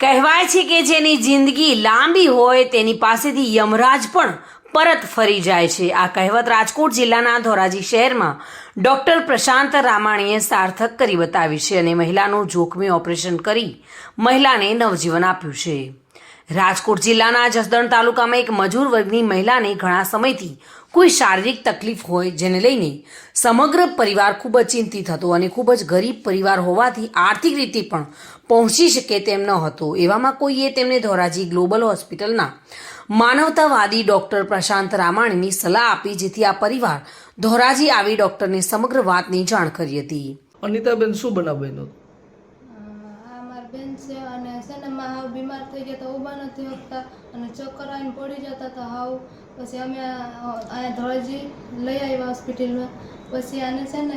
કહેવાય છે કે જેની જિંદગી લાંબી હોય તેની પાસેથી યમરાજ પણ પરત ફરી જાય છે. આ કહેવત રાજકોટ જિલ્લાના ધોરાજી શહેરમાં ડોક્ટર પ્રશાંત રામાણીએ સાર્થક કરી બતાવી છે અને મહિલાનું જોખમી ઓપરેશન કરી મહિલાને નવજીવન આપ્યું છે. રાજકોટ જિલ્લાના જસદણ તાલુકામાં એક મજૂર વર્ગની મહિલાને ઘણા સમયથી કોઈ શારીરિક તકલીફ હોય જેને લઈને સમગ્ર પરિવાર ખૂબ જ ચિંતિત હતો અને ખૂબ જ ગરીબ પરિવાર હોવાથી આર્થિક રીતે પણ પહોંચી શકે તેમ ન હતો. એવામાં કોઈએ તેમને ધોરાજી ગ્લોબલ હોસ્પિટલના માનવતાવાદી ડૉક્ટર પ્રશાંત રામાણીની સલાહ આપી જેથી આ પરિવાર ધોરાજી આવી ડૉક્ટરને સમગ્ર વાતની જાણ કરી હતી. અનિતાબેન શું બનાવ બન્યો અને છે ને માં હાવ બીમાર થઈ ગયા તો ઊભા નથી શકતા અને ચક્કર આવીને પડી જતા તો હાવ. પછી અમે અહીંયા ધોળજી લઈ આવ્યા હોસ્પિટલમાં. પછી આને છે ને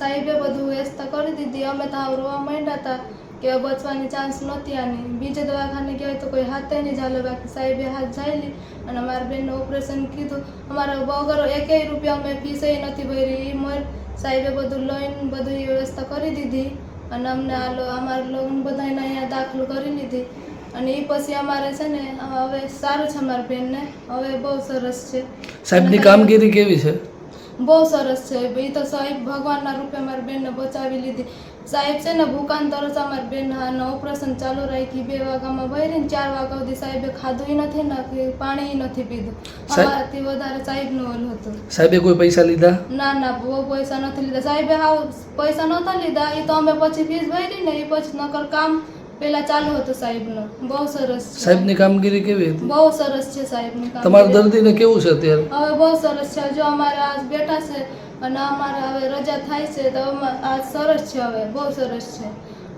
સાહેબે બધું વ્યવસ્થા કરી દીધી. અમે તો હાવ રોવા માંડ્યા હતા કે બચવાની ચાન્સ નહોતી આની. બીજે દવાખાને ગયા હોય તો કોઈ હાથે નહીં ચાલે. બાકી સાહેબે હાથ જાયલી અને અમારા બેનનું ઓપરેશન કીધું. અમારા વગર એકેય રૂપિયા અમે ફીસે નથી ભરી. એ મર. સાહેબે બધું લઈને બધું વ્યવસ્થા કરી દીધી. અને અમને આ અમારે લોન બધાને અહીંયા દાખલ કરી લીધી. અને એ પછી અમારે છે ને હવે સારું છે અમારી બેનને. હવે બહુ સરસ છે. સાહેબની કામગીરી કેવી છે? બહુ સરસ છે. એ તો સાહેબ ભગવાનના રૂપે મારી બેનને બચાવી લીધી. સાહેબ છે ને ભૂકાન તરસ અમારી બેન ઓપરેશન ચાલુ રાખી બે વાગ્યામાં ભરીને ચાર વાગ્યા સુધી સાહેબે ખાધું નથી નાખ્યું પાણી નથી પીધું. અમારાથી વધારે સાહેબનું ઓલું હતું. સાહેબે કોઈ પૈસા લીધા? ના ના બહુ પૈસા નથી લીધા. સાહેબે હાવ પૈસા નહોતા લીધા. એ તો અમે પછી ફીસ ભરી ને એ પછી નકર કામ પેલા ચાલુ હતું સાહેબનો. બહુ સરસ છે. સાહેબની કામગીરી કેવી હતી? બહુ સરસ છે સાહેબની કામ તમારા દર્દીને કેવું છે અત્યારે? હવે બહુ સરસ છે. જો અમારે આજ બેઠા છે અને અમારે હવે રજા થાય છે તો આજ સરસ છે હવે. બહુ સરસ છે.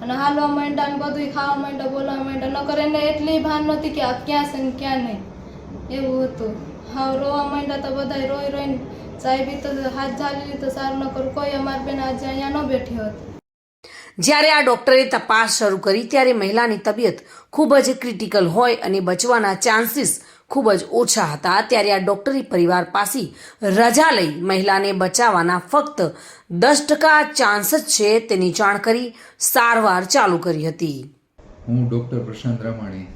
અને હાલવા માંડ્યા ને બધું ખાવા માંડ્યા બોલવા માંડ્યા. નકર એને એટલી ભાન નહોતી કે આ ક્યાં છે ને ક્યાં નહીં. એવું હતું. હાવ રોવા માંડ્યા તો બધા રોઈ રોઈને સાહેબી તો હાથ ઝાલી તો સારું ન કરું કોઈ અમારી બેન આજે અહીંયા ન બેઠી હોત. જ્યારે આ ડોક્ટરે તપાસ શરૂ કરી ત્યારે મહિલાની તબિયત ખૂબ જ ક્રિટિકલ હોય અને બચવાના ચાન્સીસ ખૂબ જ ઓછા હતા. ત્યારે આ ડોક્ટરી પરિવાર પાસે રજા લઈ મહિલાને બચાવવાના ફક્ત દસ ટકા ચાન્સ જ છે તેની જાણ કરી સારવાર ચાલુ કરી હતી. હું doctor Prashant Ramani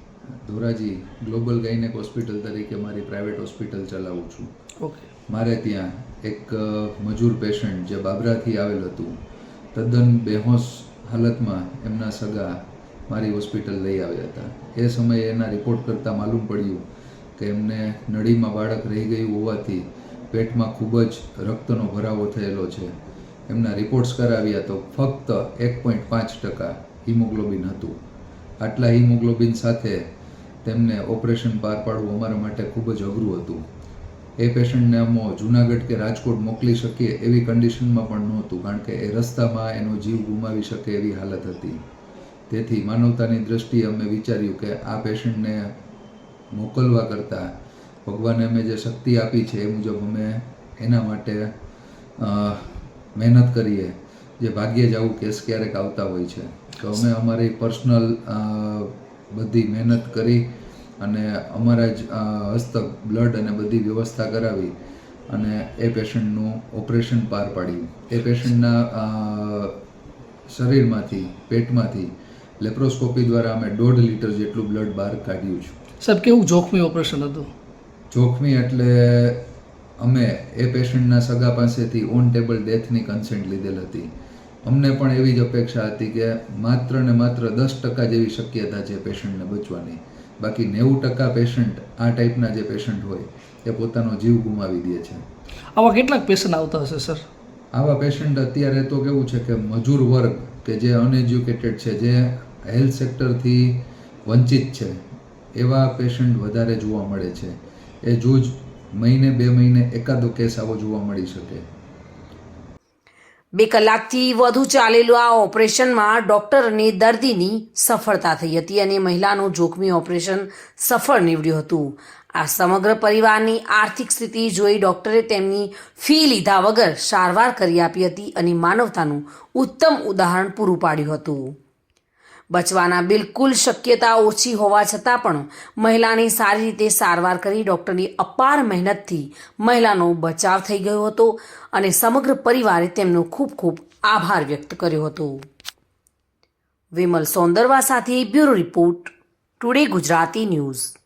Dhoraji global gynaec hospital તરીકે મારી પ્રાઇવેટ હોસ્પિટલ ચલાવું છું. ઓકે. મારે ત્યાં એક મજૂર પેશન્ટ જે બાબરાથી આવેલ હતું તદ્દન બેહોશ હાલતમાં એમના સગા મારી હોસ્પિટલ લઈ આવ્યા હતા. એ સમયે એના રિપોર્ટ કરતાં માલુમ પડ્યું કે એમને નળીમાં બાળક રહી ગયું હોવાથી પેટમાં ખૂબ જ રક્તનો ભરાવો થયેલો છે. એમના રિપોર્ટ્સ કરાવ્યા તો ફક્ત એક પોઈન્ટ પાંચ ટકા હિમોગ્લોબિન હતું. આટલા હિમોગ્લોબિન સાથે તેમને ઓપરેશન પાર પાડવું અમારા માટે ખૂબ જ અઘરું હતું. એ પેશન્ટને અમો જુનાગઢ કે રાજકોટ મોકલી શકીએ એવી કન્ડિશનમાં પણ નહોતું, કારણ કે એ રસ્તામાં એનો જીવ ગુમાવી શકે એવી હાલત હતી. તેથી માનવતાની દ્રષ્ટિએ અમે વિચાર્યું કે આ પેશન્ટને મોકલવા કરતાં ભગવાને અમે જે શક્તિ આપી છે એ મુજબ અમે એના માટે મહેનત કરીએ. જે ભાગ્યે જ આવું કેસ ક્યારેક આવતા હોય છે. તો અમે અમારી પર્સનલ બધી મહેનત કરી અને અમારા જ હસ્તક બ્લડ અને બધી વ્યવસ્થા કરાવી અને એ પેશન્ટનું ઓપરેશન પાર પાડ્યું. એ પેશન્ટના શરીરમાંથી પેટમાંથી લેપ્રોસ્કોપી દ્વારા અમે દોઢ લીટર જેટલું બ્લડ બહાર કાઢ્યું છે. સાહેબ કેવું જોખમી ઓપરેશન હતું? જોખમી એટલે અમે એ પેશન્ટના સગા પાસેથી ઓન ટેબલ ડેથની કન્સેન્ટ લીધેલ હતી. અમને પણ એવી જ અપેક્ષા હતી કે માત્ર ને માત્ર દસ ટકા જેવી શક્યતા છે પેશન્ટને બચવાની. બાકી નેવું ટકા પેશન્ટ આ ટાઈપના જે પેશન્ટ હોય એ પોતાનો જીવ ગુમાવી દે છે. આવા કેટલાક પેશન્ટ આવતા હશે સર આવા પેશન્ટ અત્યારે તો કેવું છે કે મજૂર વર્ગ કે જે અનએજ્યુકેટેડ છે જે હેલ્થ સેક્ટરથી વંચિત છે એવા પેશન્ટ વધારે જોવા મળે છે. એ જૂજ મહિને બે મહિને એકાદો કેસ આવો જોવા મળી શકે. બે કલાકથી વધુ ચાલેલું આ ઓપરેશનમાં ડોક્ટર અને દર્દીની સફળતા થઈ હતી અને મહિલાનું જોખમી ઓપરેશન સફળ નીવડ્યું હતું. આ સમગ્ર પરિવારની આર્થિક સ્થિતિ જોઈ ડોક્ટરે તેમની ફી લીધા વગર સારવાર કરી આપી હતી અને માનવતાનું ઉત્તમ ઉદાહરણ પૂરું પાડ્યું હતું. બચવાના બિલકુલ શક્યતા ઓછી હોવા છતાં પણ મહિલાની સારી રીતે સારવાર કરી ડૉક્ટરની અપાર મહેનતથી મહિલાનો બચાવ થઈ ગયો હતો અને સમગ્ર પરિવારે તેમનો ખૂબ ખૂબ આભાર વ્યક્ત કર્યો હતો. વિમલ સોંદરવા સાથે bureau report, today Gujarati news.